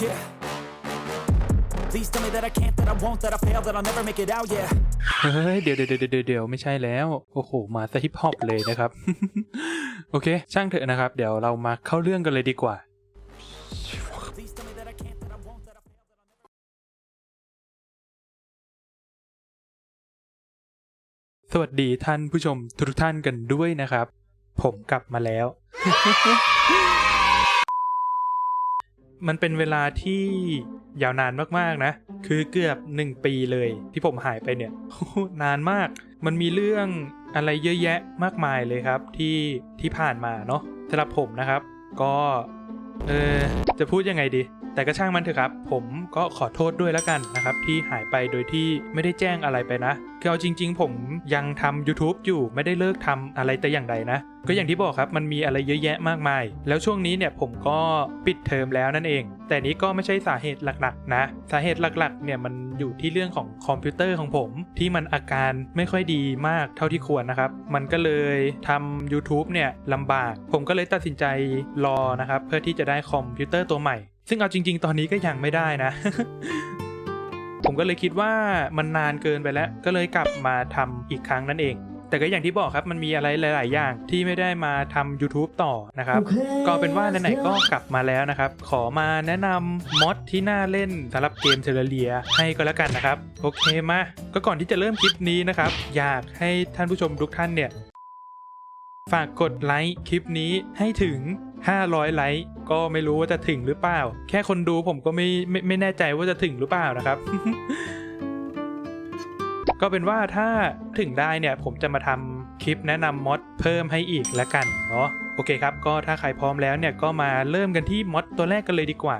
Yeah. Please tell me that I can't, that I won't, that I fail, that I'll never make it out, yeah. เฮ้ยเดี๋ยวเดี๋ยวเดี๋ยวเดี๋ยวเดี๋ยวไม่ใช่แล้ว โอ้โห มาซะฮิปฮอปเลยนะครับ โอเค ช่างเถอะนะครับ เดี๋ยวเรามาเข้าเรื่องกันเลยดีกว่า Please tell me that I can't, that I won't, that I fail, that I'll never. สวัสดีท่านผู้ชมทุกท่านกันด้วยนะครับ ผมกลับมาแล้ว มันเป็นเวลาที่ยาวนานมากๆนะ คือเกือบหนึ่งปีเลยที่ผมหายไปเนี่ย นานมาก มันมีเรื่องอะไรเยอะแยะมากมายเลยครับที่ที่ผ่านมาเนาะสำหรับผมนะครับ ก็ เออจะพูดยังไงดี แต่ก็ช่างมันเถอะครับ ผมก็ขอโทษด้วยแล้วกันนะครับ ที่หายไปโดยที่ไม่ได้แจ้งอะไรไปนะคือเอาจริง ๆ ผมยังทำ YouTube อยู่ไม่ได้เลิกทำอะไรแต่อย่างใดนะ ก็อย่างที่บอกครับมันมีอะไรเยอะแยะมากมาย แล้วช่วงนี้เนี่ยผมก็ปิดเทอมแล้วนั่นเอง แต่นี้ก็ไม่ใช่สาเหตุหลักๆ นะ สาเหตุหลักๆเนี่ยมันอยู่ที่เรื่องของคอมพิวเตอร์ของผม ที่มันอาการไม่ค่อยดีมากเท่าที่ควรนะครับ มันก็เลยทำ YouTube เนี่ยลำบาก ผมก็เลยตัดสินใจรอนะครับเพื่อที่จะได้คอมพิวเตอร์ตัวใหม่ ซึ่งเอาจริง ๆ ตอนนี้ก็ยังไม่ได้นะ ผมก็เลยคิดว่ามันนานเกินไปแล้ว ก็เลยกลับมาทำอีกครั้งนั่นเอง แต่ก็อย่างที่บอกครับมันมีอะไรหลาย ๆ อย่างที่ไม่ได้มาทำ YouTube ต่อนะครับ ก็เป็นว่าไหนๆก็กลับมาแล้วนะครับ ขอมาแนะนำมอดที่น่าเล่นสำหรับเกมเทเลเรียให้ก็แล้วกันนะครับ โอเคมา ก็ก่อนที่จะเริ่มคลิปนี้นะครับ อยากให้ท่านผู้ชมทุกท่านเนี่ยฝากกดไลค์คลิปนี้ให้ถึง 500 ไลค์ ก็ไม่รู้ว่าจะถึงหรือเปล่า แค่คนดูผมก็ไม่ไม่ไม่แน่ใจว่าจะถึงหรือเปล่านะครับ ก็เป็นว่าถ้าถึงได้เนี่ยผมจะมาทำคลิปแนะนำมอดเพิ่มให้อีกแล้วกันเนาะโอเคครับ ก็ถ้าใครพร้อมแล้วเนี่ยก็มาเริ่มกันที่มอดตัวแรกกันเลยดีกว่า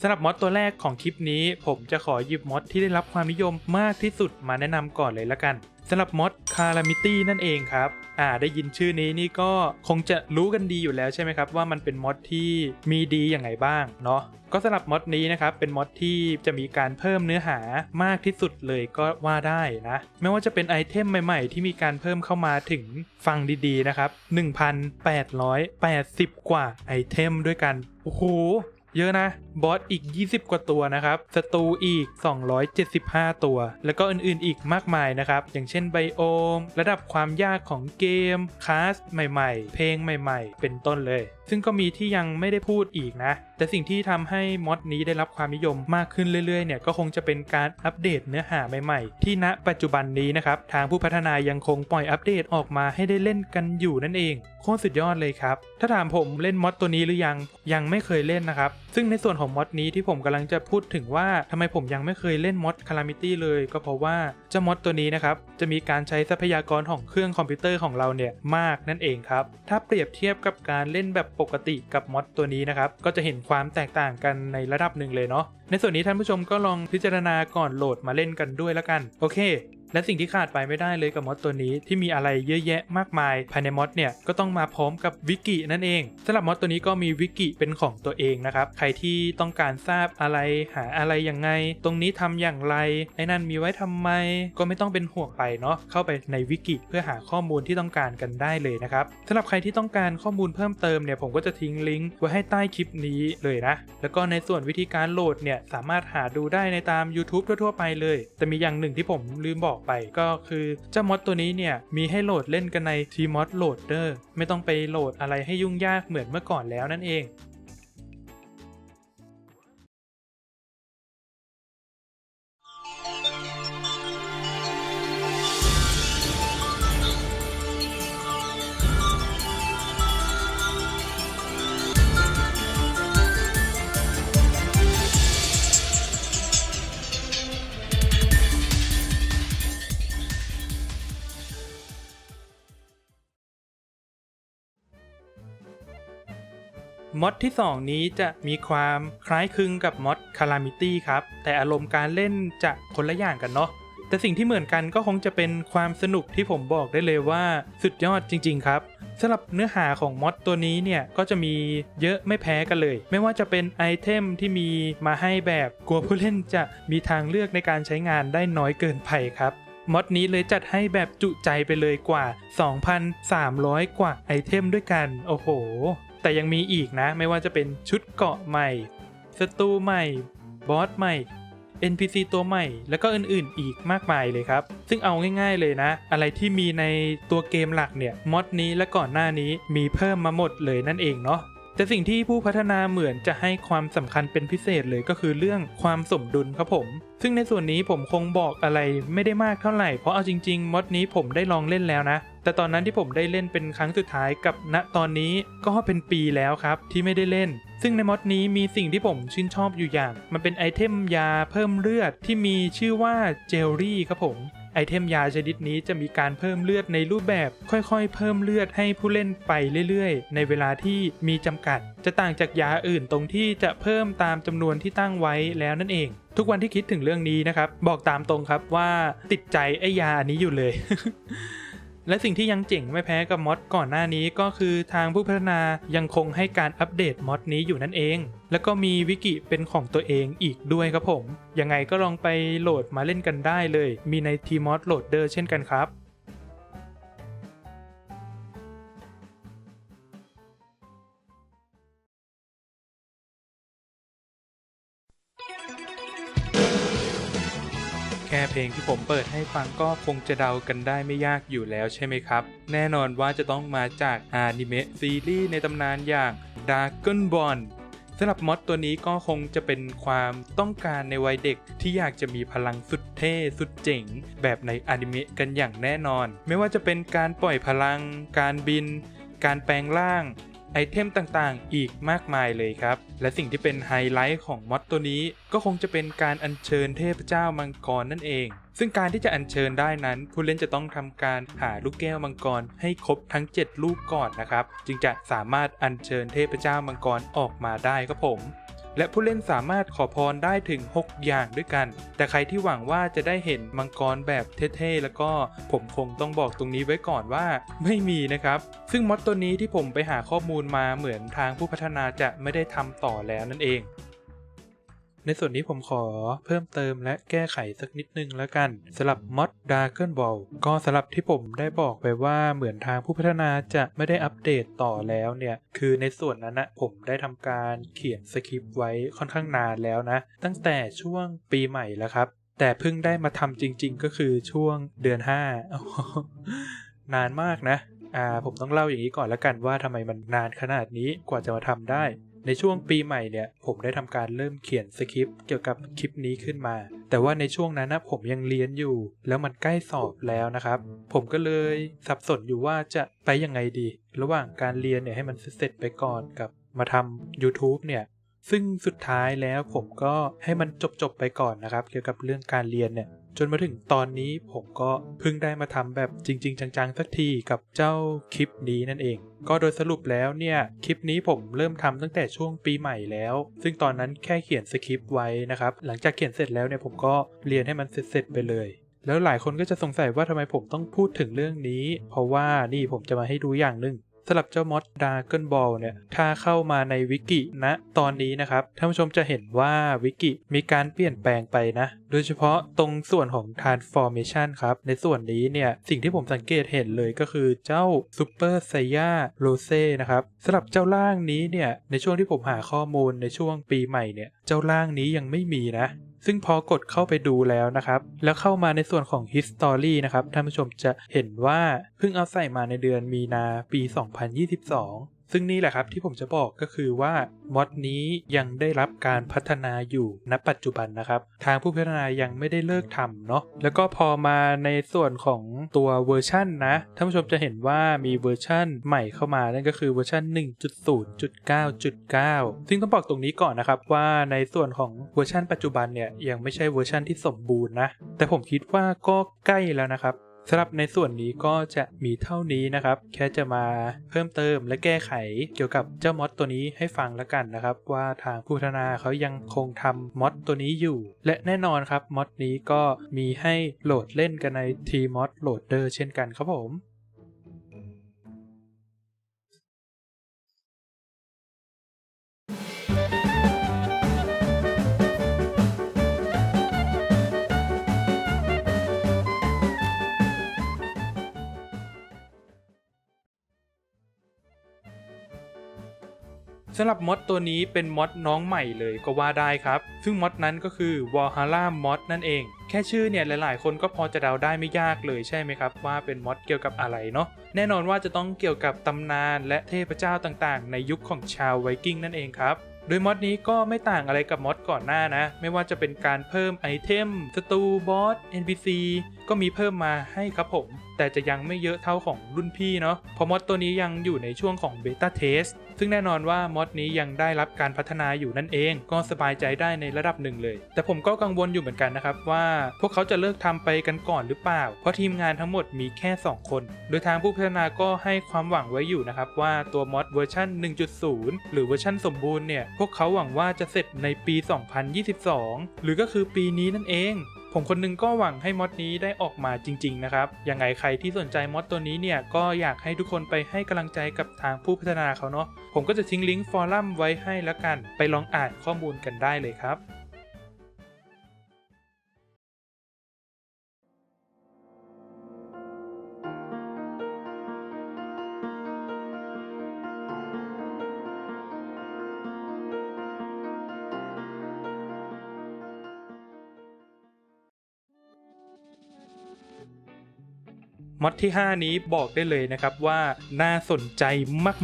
สำหรับมอดตัวแรกของคลิปนี้ ผมจะขอหยิบมอดที่ได้รับความนิยมมากที่สุดมาแนะนำก่อนเลยละกันสำหรับมอด Calamity นั่นเองครับอ่าได้ยินชื่อนี้นี่ก็คงจะรู้กันดีอยู่แล้วใช่ไหมครับ ว่ามันเป็นมอดที่มีดีอย่างไรบ้างเนาะก็สำหรับมอดนี้นะครับเป็นมอดที่จะมีการเพิ่มเนื้อหามากที่สุดเลยก็ว่าได้นะไม่ว่าจะเป็นไอเทมใหม่ๆ ที่มีการเพิ่มเข้ามาถึงฟังดีๆนะครับ 1,880 กว่าไอเทมด้วยกันโอ้โห เยอะนะ บอสอีก 20 กว่าตัวนะครับศัตรูอีก 275 ตัว แล้วก็อื่นๆอีกมากมายนะครับ อย่างเช่นไบโอม ระดับความยากของเกมคลาสใหม่ๆ เพลงใหม่ๆ เป็นต้นเลย ซึ่งก็มีที่ยังไม่ได้พูดอีกนะ แต่สิ่งที่ทำให้มอดนี้ได้รับความนิยมมากขึ้นเรื่อยๆเนี่ยก็คงจะเป็นการอัปเดตเนื้อหาใหม่ๆ ที่ณปัจจุบันนี้นะครับทางผู้พัฒนายังคงปล่อยอัปเดตออกมาให้ได้เล่นกันอยู่นั่นเอง คตรสุดยอดเลยครับ ถ้าถามผมเล่นมอดตัวนี้หรือยังยังไม่เคยเล่นนะครับ ซึ่งในส่วนของมอดนี้ที่ผมกำลังจะพูดถึงว่าทำไมผมยังไม่เคยเล่นมอด Calamity เลย ก็เพราะว่าเจ้ามอดตัวนี้นะครับจะมีการใช้ทรัพยากรของเครื่องคอมพิวเตอร์ของเราเนี่ยมากนั่นเองครับ ถ้าเปรียบเทียบกับการเล่นแบบปกติกับมอดตัวนี้นะครับก็จะเห็นความแตกต่างกันในระดับหนึ่งเลยเนาะในส่วนนี้ท่านผู้ชมก็ลองพิจารณาก่อนโหลดมาเล่นกันด้วยแล้วกัน โอเค และสิ่งที่ขาดไปไม่ได้เลยกับมอดตัวนี้ที่มีอะไรเยอะแยะมากมาย ภายในมอดเนี่ยก็ต้องมาพร้อมกับวิกินั่นเองสำหรับมอดตัวนี้ก็มีวิกิเป็นของตัวเองนะครับ ใครที่ต้องการทราบอะไรหาอะไรยังไง ตรงนี้ทำอย่างไรไอ้นั่นมีไว้ทำไม ก็ไม่ต้องเป็นห่วงไปเนาะเข้าไปในวิกิเพื่อหาข้อมูลที่ต้องการกันได้เลยนะครับสำหรับใครที่ต้องการข้อมูลเพิ่มเติมเนี่ยผมก็จะทิ้งลิงก์ไว้ให้ใต้คลิปนี้เลยนะแล้วก็ในส่วนวิธีการโหลดเนี่ยสามารถหาดูได้ในตาม YouTube ทั่วๆไปเลย แต่มีอย่างหนึ่งที่ผมลืมบอกไป ก็คือเจ้ามอดตัวนี้เนี่ย มีให้โหลดเล่นกันใน Tmod Loader ไม่ต้องไปโหลดอะไรให้ยุ่งยากเหมือนเมื่อก่อนแล้วนั่นเอง มอดที่ 2 นี้จะมีความคล้ายคลึงกับมอด Calamity ครับ แต่อารมณ์การเล่นจะคนละอย่างกันเนาะแต่สิ่งที่เหมือนกันก็คงจะเป็นความสนุกที่ผมบอกได้เลยว่าสุดยอดจริง ๆ ครับสำหรับเนื้อหาของมอดตัวนี้เนี่ย ก็จะมีเยอะไม่แพ้กันเลย ไม่ว่าจะเป็นไอเทมที่มีมาให้แบบกลัวผู้เล่นจะมีทางเลือกในการใช้งานได้น้อยเกินไปครับมอดนี้เลยจัดให้แบบจุใจไปเลยกว่า 2,300 กว่าไอเทมด้วยกัน โอ้โห แต่ยังมีอีกนะ ไม่ว่าจะเป็นชุดเกาะใหม่ศัตรูใหม่ บอสใหม่ NPC ตัวใหม่ แล้วก็อื่นๆ อีกมากมายเลยครับ ซึ่งเอาง่ายๆเลยนะ อะไรที่มีในตัวเกมหลักเนี่ยมอดนี้และก่อนหน้านี้มีเพิ่มมาหมดเลยนั่นเองเนาะแต่สิ่งที่ผู้พัฒนาเหมือนจะให้ความสำคัญเป็นพิเศษเลยก็คือเรื่องความสมดุลครับผม ซึ่งในส่วนนี้ผมคงบอกอะไรไม่ได้มากเท่าไหร่ เพราะเอาจริงๆมอดนี้ผมได้ลองเล่นแล้วนะ แต่ตอนนั้นที่ผมได้เล่นเป็นครั้งสุดท้ายกับณตอนนี้ก็เป็นปีแล้วครับที่ไม่ได้เล่น ซึ่งในมอดนี้มีสิ่งที่ผมชื่นชอบอยู่อย่าง มันเป็นไอเทมยาเพิ่มเลือดที่มีชื่อว่าเจลลี่ครับผมไอเทมยาชนิดนี้จะมีการเพิ่มเลือดในรูปแบบค่อยๆ เพิ่มเลือดให้ผู้เล่นไปเรื่อยๆ ในเวลาที่มีจำกัด จะต่างจากยาอื่นตรงที่จะเพิ่มตามจำนวนที่ตั้งไว้แล้วนั่นเอง ทุกวันที่คิดถึงเรื่องนี้นะครับ บอกตามตรงครับว่าติดใจไอยาอันนี้อยู่เลย และสิ่งที่ยังเจ๋งไม่แพ้กับมอดก่อนหน้านี้ก็คือทางผู้พัฒนายังคงให้การอัปเดตมอดนี้อยู่นั่นเอง แล้วก็มีวิกิเป็นของตัวเองอีกด้วยครับผม ยังไงก็ลองไปโหลดมาเล่นกันได้เลย มีใน t m o d Loader เช่นกันครับ ลงที่ผมเปิดให้ฟังก็คงจะเดากันได้ไม่ยากอยู่แล้วใช่ไหมครับ แน่นอนว่าจะต้องมาจากอนิเมะซีรีส์ในตำนานอย่าง Dragon Ball สำหรับมอดตัวนี้ก็คงจะเป็นความต้องการในวัยเด็กที่อยากจะมีพลังสุดเท่สุดเจ๋ง แบบในอนิเมะกันอย่างแน่นอน ไม่ว่าจะเป็นการปล่อยพลัง การบิน การแปลงร่าง ไอเทมต่างๆ อีกมากมายเลยครับ และสิ่งที่เป็นไฮไลท์ของมอดตัวนี้ ก็คงจะเป็นการอัญเชิญเทพเจ้ามังกรนั่นเอง ซึ่งการที่จะอัญเชิญได้นั้น ผู้เล่นจะต้องทำการหาลูกแก้วมังกรให้ครบทั้ง 7 ลูกก่อนนะครับ จึงจะสามารถอัญเชิญเทพเจ้ามังกรออกมาได้ครับผม และผู้เล่นสามารถขอพรได้ถึง 6 อย่างด้วยกัน แต่ใครที่หวังว่าจะได้เห็นมังกรแบบเท่ๆ แล้วก็ผมคงต้องบอกตรงนี้ไว้ก่อนว่าไม่มีนะครับ ซึ่งมอดตัวนี้ที่ผมไปหาข้อมูลมาเหมือนทางผู้พัฒนาจะไม่ได้ทำต่อแล้วนั่นเอง ในส่วนนี้ผมขอเพิ่มเติมและแก้ไขสักนิดนึงแล้วกันสำหรับมอด Dragon Ball ก็สำหรับที่ผมได้บอกไปว่าเหมือนทางผู้พัฒนาจะไม่ได้อัปเดตต่อแล้วเนี่ย คือในส่วนนั้นนะผมได้ทำการเขียนสคริปต์ไว้ค่อนข้างนานแล้วนะ ตั้งแต่ช่วงปีใหม่แล้วครับแต่เพิ่งได้มาทำจริง ๆ ก็คือช่วงเดือน5อ้านานมากนะ อ่า ผมต้องเล่าอย่างนี้ก่อนละกันว่าทำไมมันนานขนาดนี้กว่าจะมาทำได้ ในช่วงปีใหม่เนี่ยผมได้ทำการเริ่มเขียนสคริปต์เกี่ยวกับคลิปนี้ขึ้นมา แต่ว่าในช่วงนั้นนะผมยังเรียนอยู่ แล้วมันใกล้สอบแล้วนะครับ ผมก็เลยสับสนอยู่ว่าจะไปยังไงดี ระหว่างการเรียนเนี่ยให้มันเสร็จไปก่อนกับมาทำ YouTube เนี่ย ซึ่งสุดท้ายแล้วผมก็ให้มันจบๆไปก่อนนะครับ เกี่ยวกับเรื่องการเรียนเนี่ยจนมาถึงตอนนี้ผมก็เพิ่งได้มาทำแบบจริง ๆ จังๆสักทีกับเจ้าคลิปนี้นั่นเอง ก็โดยสรุปแล้วเนี่ย คลิปนี้ผมเริ่มทำตั้งแต่ช่วงปีใหม่แล้ว ซึ่งตอนนั้นแค่เขียนสคริปต์ไว้นะครับ หลังจากเขียนเสร็จแล้วเนี่ยผมก็เรียนให้มันเสร็จๆไปเลย แล้วหลายคนก็จะสงสัยว่าทำไมผมต้องพูดถึงเรื่องนี้ เพราะว่านี่ผมจะมาให้ดูอย่างหนึ่ง สำหรับเจ้ามอดดาร์เกิลบอลเนี่ยถ้าเข้ามาในวิกิณตอนนี้นะครับท่านผู้ชมจะเห็นว่าวิกิมีการเปลี่ยนแปลงไปนะ โดยเฉพาะตรงส่วนของ transformation ครับ ในส่วนนี้เนี่ย สิ่งที่ผมสังเกตเห็นเลยก็คือเจ้า Super s a i y a Rose นะครับสำหรับเจ้าร่างนี้เนี่ย ในช่วงที่ผมหาข้อมูลในช่วงปีใหม่เนี่ย เจ้าร่างนี้ยังไม่มีนะ ซึ่งพอกดเข้าไปดูแล้วนะครับ แล้วเข้ามาในส่วนของ History นะครับ ท่านผู้ชมจะเห็นว่าเพิ่งเอาใส่มาในเดือนมีนาปี 2022 ซึ่งนี่แหละครับที่ผมจะบอกก็คือว่ามอดนี้ยังได้รับการพัฒนาอยู่ณปัจจุบันนะครับ ทางผู้พัฒนายังไม่ได้เลิกทำเนาะแล้วก็พอมาในส่วนของตัวเวอร์ชันนะท่านผู้ชมจะเห็นว่ามีเวอร์ชันใหม่เข้ามานั่นก็คือเวอร์ชัน1.0.9.9 ซึ่งต้องบอกตรงนี้ก่อนนะครับว่าในส่วนของเวอร์ชันปัจจุบันเนี่ยยังไม่ใช่เวอร์ชันที่สมบูรณ์นะแต่ผมคิดว่าก็ใกล้แล้วนะครับ สำหรับในส่วนนี้ก็จะมีเท่านี้นะครับ แค่จะมาเพิ่มเติมและแก้ไขเกี่ยวกับเจ้ามอดตัวนี้ให้ฟังแล้วกันนะครับ ว่าทางผู้พัฒนาเขายังคงทำมอดตัวนี้อยู่ และแน่นอนครับมอดนี้ก็มีให้โหลดเล่นกันใน Tmod Loader เช่นกันครับผม สำหรับมอดตัวนี้เป็นมอดน้องใหม่เลยก็ว่าได้ครับ ซึ่งมอดนั้นก็คือ Valhalla Mod นั่นเอง แค่ชื่อเนี่ยหลายๆ คนก็พอจะเดาได้ไม่ยากเลยใช่ไหมครับ ว่าเป็นมอดเกี่ยวกับอะไรเนาะ แน่นอนว่าจะต้องเกี่ยวกับตำนานและเทพเจ้าต่างๆ ในยุคของชาวไวกิ้งนั่นเองครับโดยมอดนี้ก็ไม่ต่างอะไรกับมอดก่อนหน้านะ ไม่ว่าจะเป็นการเพิ่มไอเทมสตูบอส NPC ก็มีเพิ่มมาให้ครับผม แต่จะยังไม่เยอะเท่าของรุ่นพี่เนาะเพราะมอดตัวนี้ยังอยู่ในช่วงของเบต้าเทสซึ่งแน่นอนว่ามอดนี้ยังได้รับการพัฒนาอยู่นั่นเอง ก็สบายใจได้ในระดับหนึ่งเลย แต่ผมก็กังวลอยู่เหมือนกันนะครับว่า พวกเขาจะเลิกทำไปกันก่อนหรือเปล่า เพราะทีมงานทั้งหมดมีแค่ 2 คน โดยทางผู้พัฒนาก็ให้ความหวังไว้อยู่นะครับว่าตัวมอดเวอร์ชัน1.0 หรือเวอร์ชันสมบูรณ์เนี่ยพวกเขาหวังว่าจะเสร็จในปี 2022 หรือก็คือปีนี้นั่นเอง ผมคนหนึงก็หวังให้มอดนี้ได้ออกมาจริง ๆ นะครับยังไงใครที่สนใจมอดตัวนี้เนี่ยก็อยากให้ทุกคนไปให้กำลังใจกับทางผู้พัฒนาเขาเนาะผมก็จะทิ้งลิงก์ฟอรัมไว้ให้แล้วกัน ไปลองอ่านข้อมูลกันได้เลยครับ มอดที่ 5 นี้บอกได้เลยนะครับว่าน่าสนใจ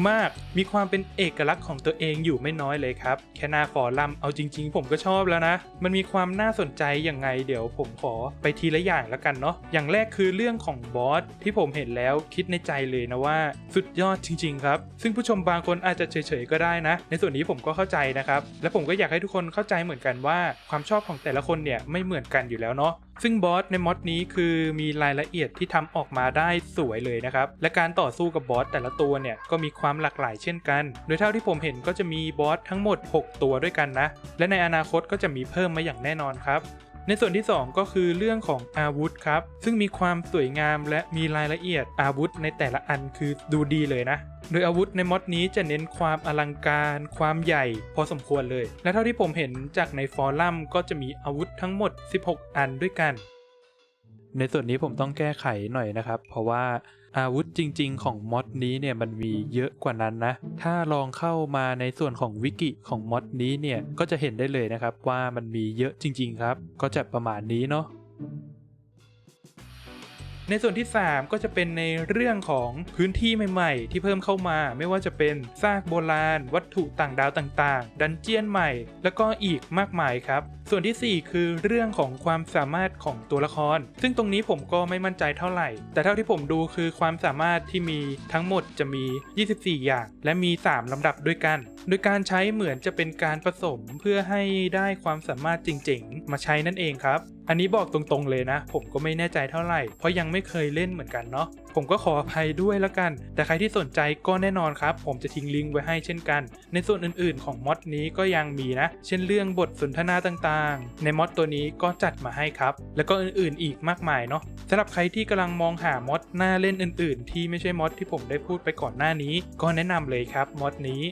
มากๆ มีความเป็นเอกลักษณ์ของตัวเองอยู่ไม่น้อยเลยครับ แค่หน้าฟอรัมเอาจริง ๆ ผมก็ชอบแล้วนะ มันมีความน่าสนใจยังไงเดี๋ยวผมขอไปทีละอย่างแล้วกันเนาะอย่างแรกคือเรื่องของบอสที่ผมเห็นแล้วคิดในใจเลยนะว่า สุดยอดจริง ๆ ครับ ซึ่งผู้ชมบางคนอาจจะเฉยๆก็ได้นะ ในส่วนนี้ผมก็เข้าใจนะครับและผมก็อยากให้ทุกคนเข้าใจเหมือนกันว่าความชอบของแต่ละคนเนี่ยไม่เหมือนกันอยู่แล้วเนาะ ซึ่งบอสในมอดนี้คือมีรายละเอียดที่ทำออกมาได้สวยเลยนะครับ และการต่อสู้กับบอสแต่ละตัวเนี่ยก็มีความหลากหลายเช่นกัน โดยเท่าที่ผมเห็นก็จะมีบอสทั้งหมด 6 ตัวด้วยกันนะ และในอนาคตก็จะมีเพิ่มมาอย่างแน่นอนครับ ในส่วนที่ 2 ก็คือเรื่องของอาวุธครับ ซึ่งมีความสวยงามและมีรายละเอียดอาวุธในแต่ละอันคือดูดีเลยนะ โดยอาวุธในมอดนี้จะเน้นความอลังการ ความใหญ่ พอสมควรเลย และเท่าที่ผมเห็นจากในฟอรัมก็จะมีอาวุธทั้งหมด 16 อันด้วยกัน ในส่วนนี้ผมต้องแก้ไขหน่อยนะครับ เพราะว่า อาวุธจริง ๆ ของมอดนี้เนี่ยมันมีเยอะกว่านั้นนะ ถ้าลองเข้ามาในส่วนของวิกิของมอดนี้เนี่ยก็จะเห็นได้เลยนะครับว่ามันมีเยอะจริง ๆ ครับ ก็จะประมาณนี้เนาะ ในส่วนที่ 3 ก็จะเป็นในเรื่องของพื้นที่ใหม่ ๆ ที่เพิ่มเข้ามา ไม่ว่าจะเป็นซากโบราณ วัตถุต่างดาวต่างๆ ดันเจียนใหม่ แล้วก็อีกมากมายครับ ส่วนทีสี่ 4 คือเรื่องของความสามารถของตัวละคร ซึ่งตรงนี้ผมก็ไม่มั่นใจเท่าไหร่ แต่เท่าที่ผมดูคือความสามารถที่มีทั้งหมดจะมี 24 อย่าง และมี 3 ลำดับด้วยกัน โดยการใช้เหมือนจะเป็นการผสมเพื่อให้ได้ความสามารถจริง ๆ มาใช้นั่นเองครับอันนี้บอกตรงๆเลยนะ ผมก็ไม่แน่ใจเท่าไหร่ เพราะยังไม่เคยเล่นเหมือนกันเนาะผมก็ขออภัยด้วยละกัน แต่ใครที่สนใจก็แน่นอนครับ ผมจะทิ้งลิงก์ไว้ให้เช่นกัน ในส่วนอื่นๆ ของมอดนี้ก็ยังมีนะ เช่นเรื่องบทสนทนาต่างๆ ในมอดตัวนี้ก็จัดมาให้ครับ แล้วก็อื่นๆ อีกมากมายเนาะสำหรับใครที่กำลังมองหามอดหน้าเล่นอื่น ๆ ที่ไม่ใช่มอดที่ผมได้พูดไปก่อนหน้านี้ ก็แนะนำเลยครับมอดนี้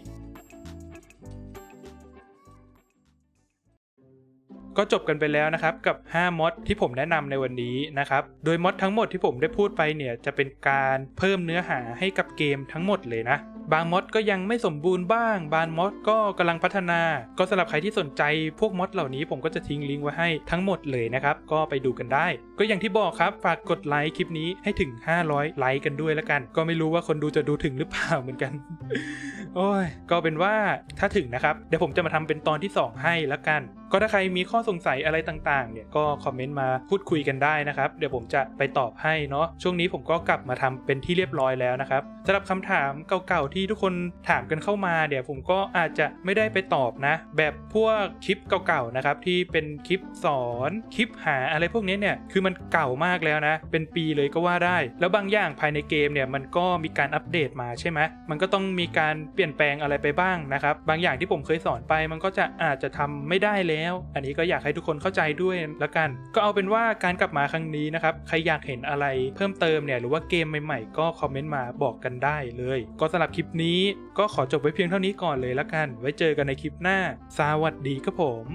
ก็จบกันไปแล้วนะครับกับ 5มอดที่ผมแนะนำในวันนี้นะครับโดยมอดทั้งหมดที่ผมได้พูดไปเนี่ยจะเป็นการเพิ่มเนื้อหาให้กับเกมทั้งหมดเลยนะ บางมอดก็ยังไม่สมบูรณ์บ้าง บางมอดก็กำลังพัฒนา ก็สำหรับใครที่สนใจพวกมอดเหล่านี้ผมก็จะทิ้งลิงก์ไว้ให้ทั้งหมดเลยนะครับ ก็ไปดูกันได้ ก็อย่างที่บอกครับฝากกดไลค์คลิปนี้ให้ถึง 500 ไลค์กันด้วยแล้วกัน ก็ไม่รู้ว่าคนดูจะดูถึงหรือเปล่าเหมือนกัน โอ้ย ก็เป็นว่าถ้าถึงนะครับ เดี๋ยวผมจะมาทำเป็นตอนที่ 2 ให้แล้วกัน ก็ถ้าใครมีข้อสงสัยอะไรต่างๆ เนี่ยก็คอมเมนต์มาพูดคุยกันได้นะครับ เดี๋ยวผมจะไปตอบให้เนาะ ช่วงนี้ผมก็กลับมาทำเป็นที่เรียบร้อยแล้วนะครับสำหรับคำถามเก่าๆที่ทุกคนถามกันเข้ามาเดี๋ยวผมก็อาจจะไม่ได้ไปตอบนะ แบบพวกคลิปเก่าๆนะครับที่เป็นคลิปสอนคลิปหาอะไรพวกนี้เนี่ยคือมันเก่ามากแล้วนะ เป็นปีเลยก็ว่าได้ แล้วบางอย่างภายในเกมเนี่ยมันก็มีการอัปเดตมาใช่ไหมมันก็ต้องมีการเปลี่ยนแปลงอะไรไปบ้างนะครับ บางอย่างที่ผมเคยสอนไปมันก็จะอาจจะทำไม่ได้แล้ว อันนี้ก็อยากให้ทุกคนเข้าใจด้วยละกัน ก็เอาเป็นว่าการกลับมาครั้งนี้นะครับใครอยากเห็นอะไรเพิ่มเติมเนี่ยหรือว่าเกมใหม่ๆ ก็คอมเมนต์มาบอกกันได้เลย ก็สำหรับคลิปนี้ก็ขอจบไว้เพียงเท่านี้ก่อนเลยละกัน ไว้เจอกันในคลิปหน้า สวัสดีครับผม